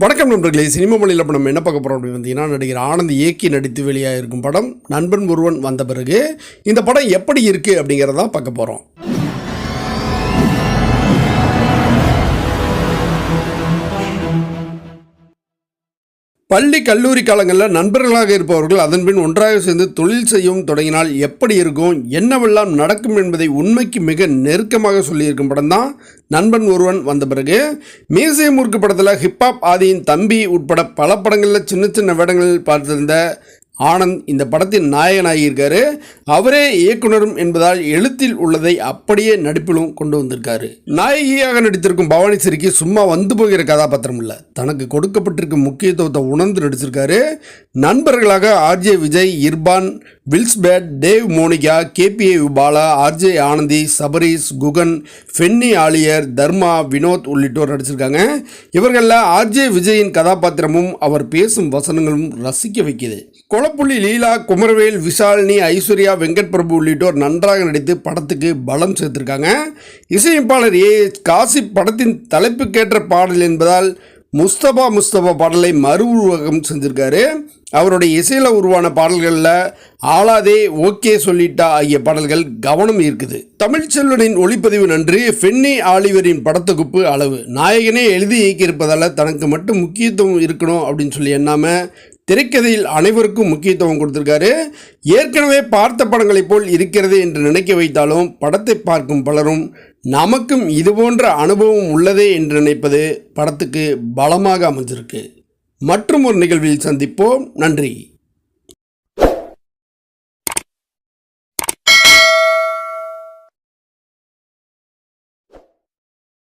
வணக்கம் நண்பர்களே சினிமா மொழியில் இப்போ நம்ம என்ன பார்க்க போகிறோம் அப்படின்னு பார்த்தீங்கன்னா நடிகர் ஆனந்த் இயக்கி நடித்து வெளியாக இருக்கும் படம் நண்பன் ஒருவன் வந்த பிறகு இந்த படம் எப்படி இருக்குது அப்படிங்கிறதான் பார்க்க போகிறோம் பள்ளி கல்லூரி காலங்களில் நண்பர்களாக இருப்பவர்கள் அதன்பின் ஒன்றாக சேர்ந்து தொழில் செய்யவும் தொடங்கினால் எப்படி இருக்கும் என்னவெல்லாம் நடக்கும் என்பதை உண்மைக்கு மிக நெருக்கமாக சொல்லியிருக்கும் படம் தான். நண்பன் ஒருவன் வந்த பிறகு மீசை முறுக்கு படத்தில் ஹிப்ஹாப் ஆதியின் தம்பி உட்பட பல படங்களில் சின்ன சின்ன வேடங்களில் பார்த்திருந்த ஆனந்த் இந்த படத்தின் நாயகனாகியிருக்காரு அவரே இயக்குனரும் என்பதால் எழுத்தில் உள்ளதை அப்படியே நடிப்பிலும் கொண்டு வந்திருக்காரு. நாயகியாக நடித்திருக்கும் பவானி சிறிக்கு சும்மா வந்து போகிற கதாபாத்திரம் இல்லை. தனக்கு கொடுக்கப்பட்டிருக்கும் முக்கியத்துவத்தை உணர்ந்து நடிச்சிருக்காரு. நண்பர்களாக ஆர்ஜே விஜய் இர்பான் வில்ஸ்பேட் Dev Monica kPa Bala RJ Anandhi Sabarish Guhan Fenny ஆலியர் தர்மா வினோத் உள்ளிட்டோர் நடிச்சிருக்காங்க. இவர்களில் ஆர்ஜே விஜயின் கதாபாத்திரமும் அவர் பேசும் வசனங்களும் ரசிக்க வைக்குது. கொலப்புள்ளி லீலா குமரவேல் விஷாலினி ஐஸ்வர்யா வெங்கட் பிரபு உள்ளிட்டோர் நன்றாக நடித்து படத்துக்கு பலம் சேர்த்திருக்காங்க. இசையமைப்பாளர் ஏ காசி படத்தின் தலைப்புக்கேற்ற பாடல் என்பதால் முஸ்தபா முஸ்தபா பாடலை மறு உருவகம் செஞ்சிருக்காரு. அவருடைய இசையில் உருவான பாடல்களில் ஆளாதே ஓகே சொல்லிட்டா ஆகிய பாடல்கள் கவனம் ஈர்க்குது. தமிழ்ச்செல்வனின் ஒளிப்பதிவு நன்றி. ஃபென்னி ஆலிவரின் படத்தொகுப்பு அளவு. நாயகனே எழுதி இயக்கியிருப்பதால் தனக்கு மட்டும் முக்கியத்துவம் இருக்கணும் அப்படின்னு சொல்லி எண்ணாமல் திரைக்கதையில் அனைவருக்கும் முக்கியத்துவம் கொடுத்துருக்காரு. ஏற்கனவே பார்த்த படங்களைப் போல் இருக்கிறது என்று நினைக்க வைத்தாலும் படத்தை பார்க்கும் பலரும் நமக்கும் இதுபோன்ற அனுபவம் உள்ளதே என்று நினைப்பது படத்துக்கு பலமாக அமைஞ்சிருக்கு. மற்றும் ஒரு நிகழ்வில் சந்திப்போம். நன்றி.